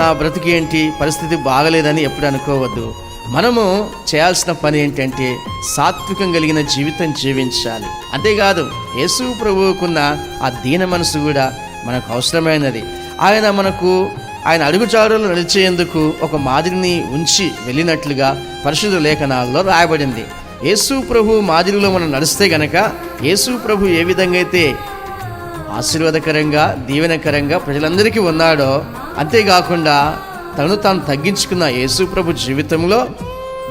నా బ్రతికేంటి? పరిస్థితి బాగలేదని ఎప్పుడు అనుకోవద్దు. మనము చేయాల్సిన పని ఏంటంటే సాత్వికం కలిగిన జీవితం జీవించాలి. అంతేకాదు యేసు ప్రభువుకున్న ఆ దీన మనసు కూడా మనకు అవసరమైనది. ఆయన మనకు ఆయన అడుగుచారులు నడిచేందుకు ఒక మాదిరిని ఉంచి వెళ్ళినట్లుగా పరిశుద్ధ లేఖనాల్లో రాయబడింది. యేసు ప్రభు మాదిరిలో మనం నడిస్తే గనక యేసు ప్రభు ఏ విధంగా అయితే ఆశీర్వాదకరంగా దీవెనకరంగా ప్రజలందరికీ ఉన్నాడో అంతేకాకుండా తను తాను తగ్గించుకున్న యేసుప్రభు జీవితంలో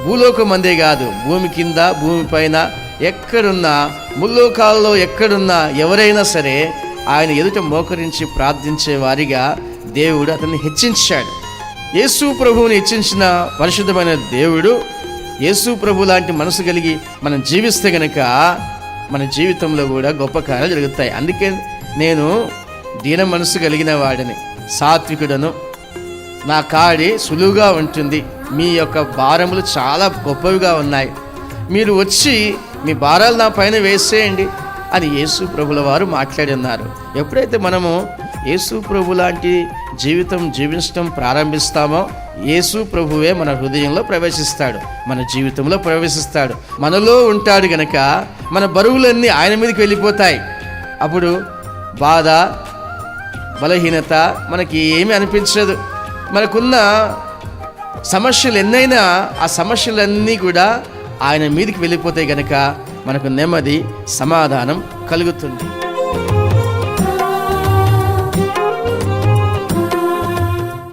భూలోకం అందే కాదు భూమి కింద భూమిపైన ఎక్కడున్నా ముల్లోకాల్లో ఎక్కడున్నా ఎవరైనా సరే ఆయన ఎదుట మోకరించి ప్రార్థించే వారిగా దేవుడు అతన్ని హెచ్చించాడు. యేసు ప్రభువుని హెచ్చించిన పరిశుద్ధమైన దేవుడు యేసు ప్రభు లాంటి మనసు కలిగి మనం జీవిస్తే గనక మన జీవితంలో కూడా గొప్ప కార్యాలు జరుగుతాయి. అందుకే నేను దీన మనసు కలిగిన వాడిని. సాత్వికుడను. నా కాడి సులువుగా ఉంటుంది. మీ యొక్క భారములు చాలా గొప్పవిగా ఉన్నాయి. మీరు వచ్చి మీ భారాలు నా పైన వేసేయండి అని యేసు ప్రభుల వారు మాట్లాడి ఉన్నారు ఎప్పుడైతే మనము యేసు ప్రభు లాంటి జీవితం జీవించడం ప్రారంభిస్తామో యేసు ప్రభువే మన హృదయంలో ప్రవేశిస్తాడు. మన జీవితంలో ప్రవేశిస్తాడు. మనలో ఉంటాడు గనక మన బరువులన్నీ ఆయన మీదకి వెళ్ళిపోతాయి. అప్పుడు బాధ బలహీనత మనకి ఏమీ అనిపించదు. మనకున్న సమస్యలు ఎన్నైనా ఆ సమస్యలన్నీ కూడా ఆయన మీదకి వెళ్ళిపోతే గనక మనకు నెమ్మది సమాధానం కలుగుతుంది.